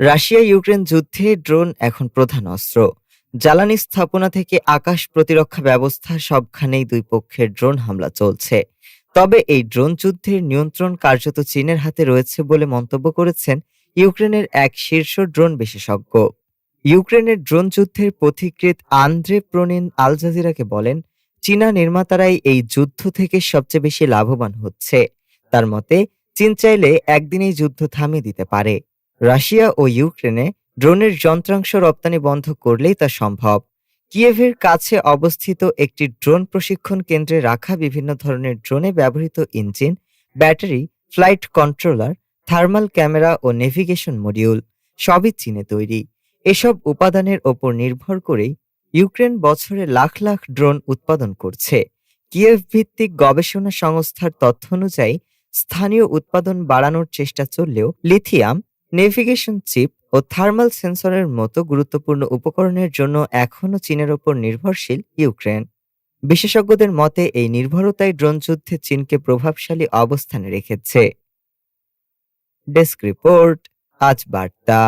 Russia Ukraine যুদ্ধে drone এখন প্রধান অস্ত্র। জ্বালানি স্থাপনা থেকে আকাশ প্রতিরক্ষা ব্যবস্থা সবখানেই দুই পক্ষের ড্রোন হামলা চলছে। তবে এই ড্রোন যুদ্ধের নিয়ন্ত্রণ কার্যত চীনের হাতে রয়েছে বলে মন্তব্য করেছেন ইউক্রেনের এক শীর্ষ ড্রোন বিশেষজ্ঞ। ইউক্রেনের ড্রোন যুদ্ধের পথিকৃত আন্দ্রে প্রনিন আল জাজিরাকে বলেন, চীনা নির্মাতারাই এই যুদ্ধ থেকে সবচেয়ে বেশি লাভবান হচ্ছে। তার মতে, চীন চাইলে একদিনেই যুদ্ধ থামিয়ে দিতে পারে। রাশিয়া ও ইউক্রেনে ড্রোনের যন্ত্রাংশ রপ্তানি বন্ধ করলেই তা সম্ভব। কিয়েভের কাছে অবস্থিত একটি ড্রোন প্রশিক্ষণ কেন্দ্রে রাখা বিভিন্ন ধরনের ড্রোনে ব্যবহৃত engine, battery, flight controller, thermal camera ও নেভিগেশন মডিউল সবই চীনে তৈরি। এসব উপাদানের ওপর নির্ভর করেই ইউক্রেন বছরে লাখ লাখ ড্রোন উৎপাদন করছে। কিয়েভ ভিত্তিক গবেষণা সংস্থার তথ্য অনুযায়ী স্থানীয় উৎপাদন বাড়ানোর চেষ্টা চললেও লিথিয়াম নেভিগেশন চিপ ও থার্মাল সেন্সরের মতো গুরুত্বপূর্ণ উপকরণের জন্য এখনও চীনের ওপর নির্ভরশীল ইউক্রেন। বিশেষজ্ঞদের মতে, এই নির্ভরতাই ড্রোন যুদ্ধে চীনকে প্রভাবশালী অবস্থানে রেখেছে। ডেস্ক রিপোর্ট আজ বার্তা।